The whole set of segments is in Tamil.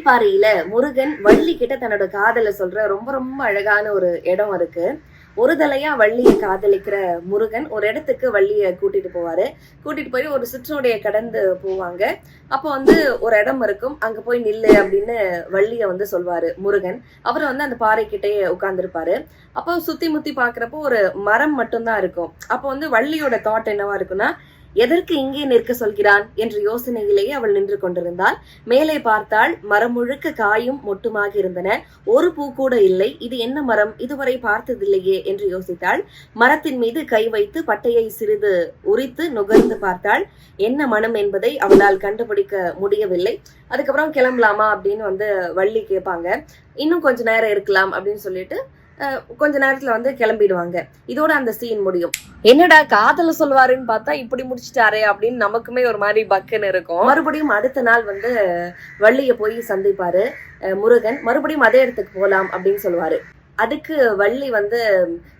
வேள்பாறையில முருகன் வள்ளி கிட்ட தன்னோட காதல சொல்ற ரொம்ப ரொம்ப அழகான ஒரு இடம் இருக்கு. ஒரு தலையா வள்ளியை காதலிக்கிற முருகன் ஒரு இடத்துக்கு வள்ளிய கூட்டிட்டு போவாரு. கூட்டிட்டு போய் ஒரு சிற்றோடைய கடந்து போவாங்க. அப்போ வந்து ஒரு இடம் இருக்கும். அங்க போய் நில்லு அப்படின்னு வள்ளிய வந்து சொல்வாரு முருகன். அவர் வந்து அந்த பாறை கிட்டயே உட்கார்ந்துருப்பாரு. அப்போ சுத்தி முத்தி பாக்குறப்போ ஒரு மரம் மட்டும்தான் இருக்கும். அப்போ வந்து வள்ளியோட தாட் என்னவா இருக்கும்னா எதற்கு இங்கே நிற்க சொல்கிறான்? என்ற யோசனையிலேயே அவள் நின்று கொண்டிருந்தாள். மேலே பார்த்தால் மரம் முழுக்க காயும் மொட்டுமாக இருந்தன. ஒரு பூ கூட இல்லை. இது என்ன மரம்? இதுவரை பார்த்ததில்லையே என்று யோசித்தாள். மரத்தின் மீது கை வைத்து பட்டையை சிறிது உரித்து நுகர்ந்து பார்த்தாள். என்ன மனம் என்பதை அவளால் கண்டுபிடிக்க முடியவில்லை. அதுக்கப்புறம் கிளம்பலாமா அப்படின்னு வந்து வள்ளி கேட்பாங்க. இன்னும் கொஞ்ச நேரம் இருக்கலாம் அப்படின்னு சொல்லிட்டு கொஞ்ச நேரத்துல வந்து கிளம்பிடுவாங்க. இதோட அந்த சீன் முடியும். என்னடா காதல சொல்வாருன்னு பார்த்தா இப்படி முடிச்சிட்டாரே அப்படின்னு நமக்குமே ஒரு மாதிரி பக்குன்னு இருக்கும். மறுபடியும் அடுத்த நாள் வந்து வள்ளிய போய் சந்திப்பாரு முருகன். மறுபடியும் அதே இடத்துக்கு போலாம் அப்படின்னு சொல்லுவாரு. அதுக்கு வள்ளி வந்து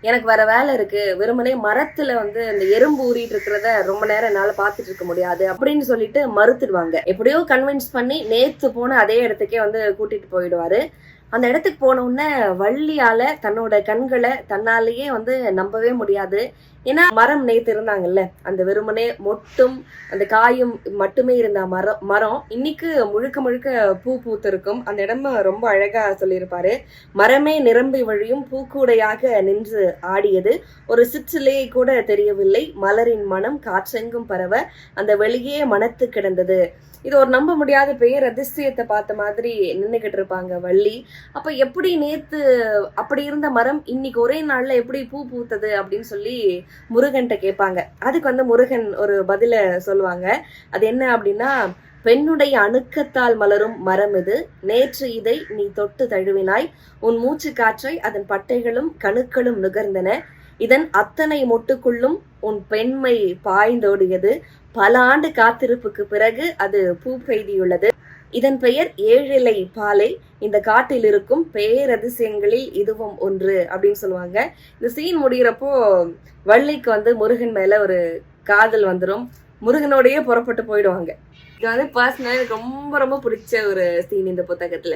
எனக்கு வேற வேலை இருக்கு வெறுமனே மரத்துல வந்து இந்த எறும்பு ஊறிட்டு இருக்கிறத ரொம்ப நேரம் என்னால பாத்துட்டு இருக்க முடியாது அப்படின்னு சொல்லிட்டு மறுத்துடுவாங்க. எப்படியோ கன்வின்ஸ் பண்ணி நேத்து போன அதே இடத்துக்கே வந்து கூட்டிட்டு போயிடுவாரு. அந்த இடத்துக்கு போன உடனே வள்ளியால தன்னோட கண்களை தன்னாலேயே வந்து நம்பவே முடியாது. ஏன்னா மரம் நேத்து இருந்தாங்கல்ல அந்த வெறுமனே மொட்டும் அந்த காயும் மட்டுமே இருந்த மரம் மரம். இன்னைக்கு முழுக்க முழுக்க பூ பூத்திருக்கும். அந்த இடம் ரொம்ப அழகா சொல்லியிருப்பாரு. மரமே நிரம்பி வழியும் பூக்கூடையாக நின்று ஆடியது. ஒரு சிற்றிலேயே கூட தெரியவில்லை. மலரின் மனம் காற்றெங்கும் பரவ அந்த வெளியே மனத்து கிடந்தது. இது ஒரு நம்ப முடியாத பெயர் அதிசயத்தை பார்த்த மாதிரி நின்றுகிட்டு இருப்பாங்க வள்ளி. அப்ப எப்படி நேத்து அப்படி இருந்த மரம் இன்னைக்கு ஒரே நாள்ல எப்படி பூ பூத்தது அப்படின்னு சொல்லி முருகன்கிட்ட கேட்பாங்க. அதுக்கு வந்து முருகன் ஒரு பதில சொல்லுவாங்க. அது என்ன அப்படின்னா பெண்ணுடைய அணுக்கத்தால் மலரும் மரம் இது. நேற்று இதை நீ தொட்டு தழுவினாய். உன் மூச்சு காற்றை அதன் பட்டைகளும் கணுக்களும் நுகர்ந்தன. இதன் அத்தனை மொட்டுக்குள்ளும் உன் பெண்மை பாய்ந்தோடியது. பல ஆண்டு காத்திருப்புக்கு பிறகு அது பூ பெய்தியுள்ளது இதன் பெயர் ஏழிலை பாலை. இந்த காட்டில் இருக்கும் பேரதிசயங்களில் இதுவும் ஒன்று அப்படின்னு சொல்லுவாங்க. இந்த சீன் முடிகிறப்போ வள்ளிக்கு வந்து முருகன் மேல ஒரு காதல் வந்துடும் முருகனோடையே புறப்பட்டு போயிடுவாங்க. இது வந்து பர்சனலாக எனக்கு ரொம்ப ரொம்ப பிடிச்ச ஒரு சீன் இந்த புத்தகத்துல.